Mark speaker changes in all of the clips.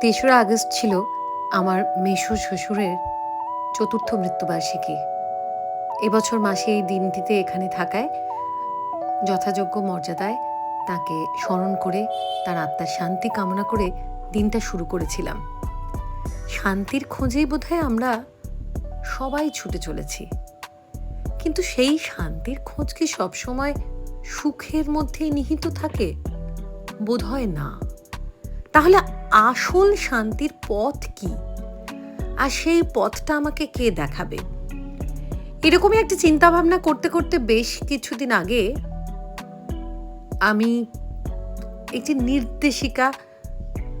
Speaker 1: তেসরা আগস্ট ছিল আমার মেশো শ্বশুরের চতুর্থ মৃত্যুবার্ষিকী। এবছর মাসে এই দিনটিতে এখানে থাকায় যথাযোগ্য মর্যাদায় তাকে স্মরণ করে তার আত্মার শান্তি কামনা করে দিনটা শুরু করেছিলাম। শান্তির খোঁজেই বোধহয় আমরা সবাই ছুটে চলেছি। কিন্তু সেই শান্তির খোঁজ কি সবসময় সুখের মধ্যেই নিহিত থাকে? বোধহয় না। তাহলে আসল শান্তির পথ কি? আর সেই পথটা আমাকে কে দেখাবে? এরকমই একটা চিন্তা ভাবনা করতে করতে বেশ কিছুদিন আগে আমি একটি নির্দেশিকা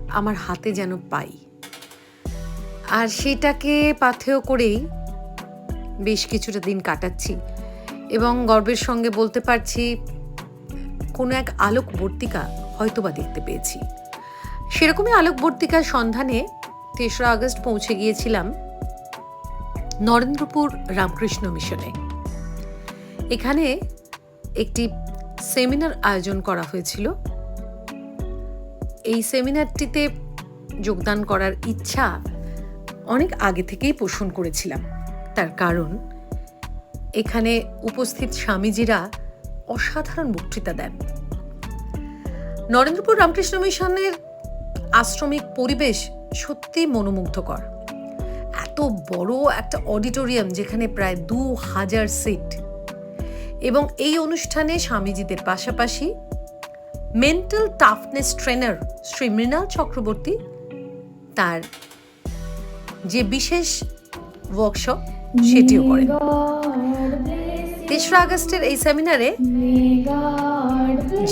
Speaker 1: আমার হাতে যেন পাই। আর সেটাকে পাথেয় করেই বেশ কিছুটা দিন কাটাচ্ছি এবং গর্বের সঙ্গে বলতে পারছি, কোনো এক আলোকবর্তিকা হয়তোবা দেখতে পেয়েছি। সেরকমই আলোকবর্তিকার সন্ধানে তেসরা আগস্ট পৌঁছে গিয়েছিলাম নরেন্দ্রপুর রামকৃষ্ণ মিশনে। এখানে একটি সেমিনার আয়োজন করা হয়েছিল। এই সেমিনারটিতে যোগদান করার ইচ্ছা অনেক আগে থেকেই পোষণ করেছিলাম। তার কারণ, এখানে উপস্থিত স্বামীজিরা অসাধারণ বক্তৃতা দেন। নরেন্দ্রপুর রামকৃষ্ণ মিশনের আশ্রমিক পরিবেশ সত্যি মনোমুগ্ধকর। এত বড় একটা অডিটোরিয়াম যেখানে প্রায় দু হাজার সিট। এবং এই অনুষ্ঠানে স্বামীজিদের পাশাপাশি mental toughness trainer Shri Mrinal Chakraborty তার যে বিশেষ ওয়ার্কশপ সেটিও করেন। তেসরা আগস্টের এই সেমিনারে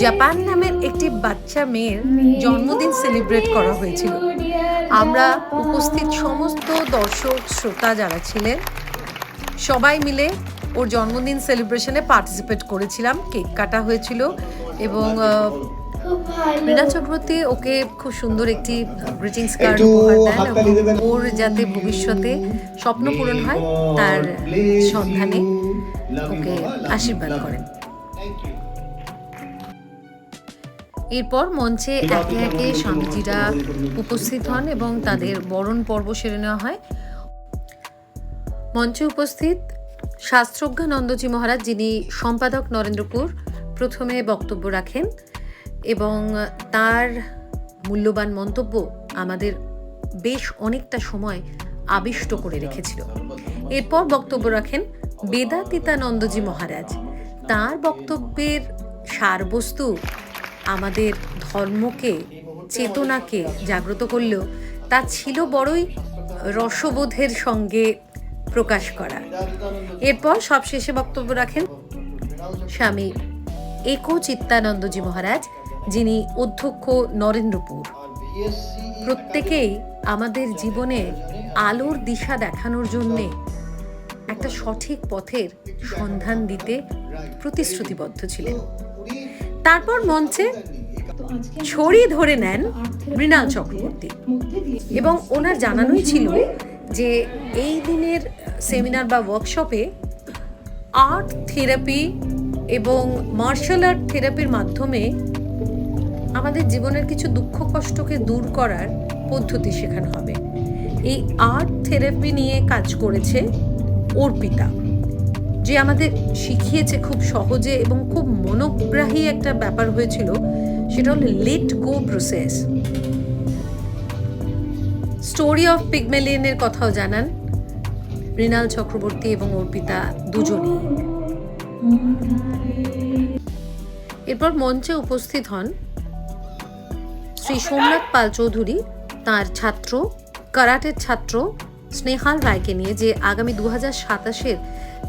Speaker 1: জাপান নামের একটি বাচ্চা মেয়ের জন্মদিন সেলিব্রেট করা হয়েছিল। আমরা উপস্থিত সমস্ত দর্শক শ্রোতা যারা ছিলেন সবাই মিলে ওর জন্মদিন সেলিব্রেশনে পার্টিসিপেট করেছিলাম। কেক কাটা হয়েছিল এবং মৃণাল চক্রবর্তী ওকে খুব সুন্দর একটি গ্রিটিংস কার্ড উপহার দেন। ওর যাতে ভবিষ্যতে স্বপ্ন পূরণ হয় তার সন্ধানে ওকে আশীর্বাদ করেন। এরপর মঞ্চে একে একে স্বামীজিরা উপস্থিত হন এবং তাদের বরণ পর্ব সেরে নেওয়া হয়। মঞ্চে উপস্থিত শাস্ত্রজ্ঞা নন্দজি মহারাজ যিনি সম্পাদক নরেন্দ্রপুর প্রথমে বক্তব্য রাখেন এবং তার মূল্যবান মন্তব্য আমাদের বেশ অনেকটা সময় আবিষ্ট করে রেখেছিল। এরপর বক্তব্য রাখেন বেদাতীতানন্দজি মহারাজ। তার বক্তব্যের সারবস্তু আমাদের ধর্মকে, চেতনাকে জাগ্রত করলেও তা ছিল বড়ই রসবোধের সঙ্গে প্রকাশ করা। এরপর সবশেষে বক্তব্য রাখেন স্বামী একো চিত্তানন্দজি মহারাজ, যিনি অধ্যক্ষ নরেন্দ্রপুর। প্রত্যেকেই আমাদের জীবনে আলোর দিশা দেখানোর জন্যে একটা সঠিক পথের সন্ধান দিতে প্রতিশ্রুতিবদ্ধ ছিলেন। তারপর মঞ্চে ছড়ি ধরে নেন মৃণাল চক্রবর্তী। এবং ওনার জানানোই ছিল যে এই দিনের সেমিনার বা ওয়ার্কশপে আর্ট থেরাপি এবং মার্শাল আর্ট থেরাপির মাধ্যমে আমাদের জীবনের কিছু দুঃখ কষ্টকে দূর করার পদ্ধতি শেখানো হবে। এই আর্ট থেরাপি নিয়ে কাজ করেছে অর্পিতা। যে আমাদের শিখিয়েছে খুব সহজে এবং খুব মনোগ্রাহী একটা ব্যাপার হয়েছিল, সেটা হলো let go process story of পিগমেলিয়নের কথাও জানান মৃণাল চক্রবর্তী এবং অর্পিতা দুজনেই। এরপর মঞ্চে উপস্থিত হন শ্রী সোমনাথ পাল চৌধুরী, তার ছাত্র, কারাটের ছাত্র স্নেহাল রায়কে নিয়ে, যে আগামী দু হাজার সাতাশের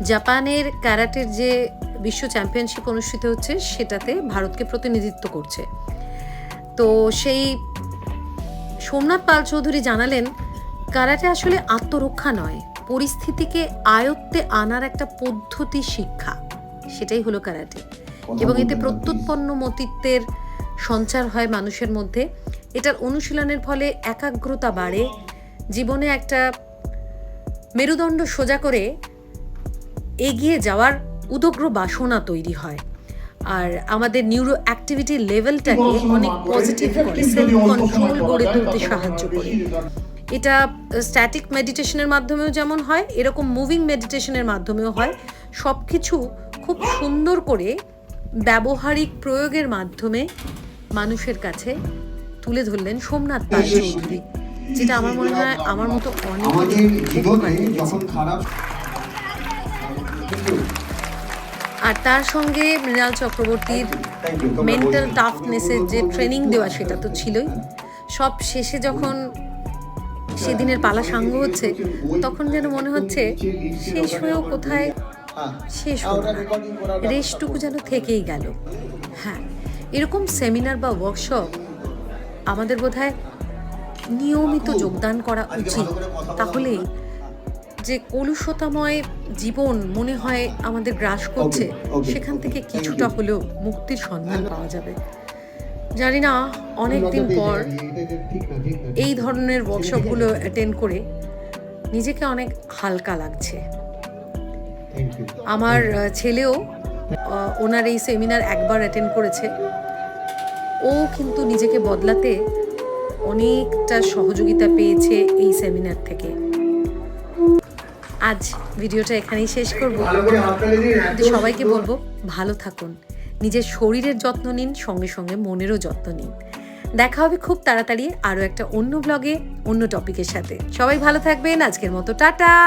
Speaker 1: জাপানের ক্যারাটের যে বিশ্ব চ্যাম্পিয়নশিপ অনুষ্ঠিত হচ্ছে সেটাতে ভারতকে প্রতিনিধিত্ব করছে। তো সেই সোমনাথ পাল চৌধুরী জানালেন কারাটে আসলে আত্মরক্ষা নয় পরিস্থিতিকে আয়ত্তে আনার একটা পদ্ধতি শিক্ষা। সেটাই হলো কারাটে এবং এতে প্রত্যুৎপন্ন মতিত্বের সঞ্চার হয় মানুষের মধ্যে। এটার অনুশীলনের ফলে একাগ্রতা বাড়ে। জীবনে একটা মেরুদণ্ড সোজা করে এগিয়ে যাওয়ার উদগ্র বাসনা তৈরি হয়। আর আমাদের নিউরো অ্যাক্টিভিটি লেভেলটাকে অনেক পজিটিভ করে সেলফ কন্ট্রোল গড়ে তুলতে সাহায্য করে। এটা স্ট্যাটিক মেডিটেশনের মাধ্যমেও যেমন হয় এরকম মুভিং মেডিটেশনের মাধ্যমেও হয়। সব কিছু খুব সুন্দর করে ব্যবহারিক প্রয়োগের মাধ্যমে মানুষের কাছে তুলে ধরলেন সোমনাথ পাল চৌধুরী যেটা আমার মনে হয় আমার মতো অনেক
Speaker 2: জীবনে যখন খারাপ
Speaker 1: আর তার সঙ্গে মৃণাল চক্রবর্তীর মেন্টাল টাফনেসের যে ট্রেনিং দেওয়া সেটা তো ছিলই। সব শেষে যখন সেদিনের পালা সাঙ্গ হচ্ছে তখন যেন মনে হচ্ছে শেষ হয়েও কোথায়? শেষ হলো না। রেশটুকু যেন থেকেই গেল। হ্যাঁ এরকম সেমিনার বা ওয়ার্কশপ আমাদের বোধহয় নিয়মিত যোগদান করা উচিত। তাহলেই যে কলুষতাময় জীবন মনে হয় আমাদের গ্রাস করছে সেখান থেকে কিছুটা হলেও মুক্তির সন্ধান পাওয়া যাবে। জানি না অনেক দিন পর এই ধরনের ওয়ার্কশপগুলো অ্যাটেন্ড করে নিজেকে অনেক হালকা লাগছে। আমার ছেলেও ওনার এই সেমিনার একবার অ্যাটেন্ড করেছে। ও কিন্তু নিজেকে বদলাতে অনেকটা সহযোগিতা পেয়েছে এই সেমিনার থেকে। আজ ভিডিওটা এখানেই শেষ করব। সবাইকে বলব ভালো থাকুন। নিজের শরীরের যত্ন নিন সঙ্গে সঙ্গে মনেরও যত্ন নিন। দেখা হবে খুব তাড়াতাড়ি আরও একটা অন্য ব্লগে অন্য টপিকের সাথে। সবাই ভালো থাকবেন। আজকের মতো টাটা!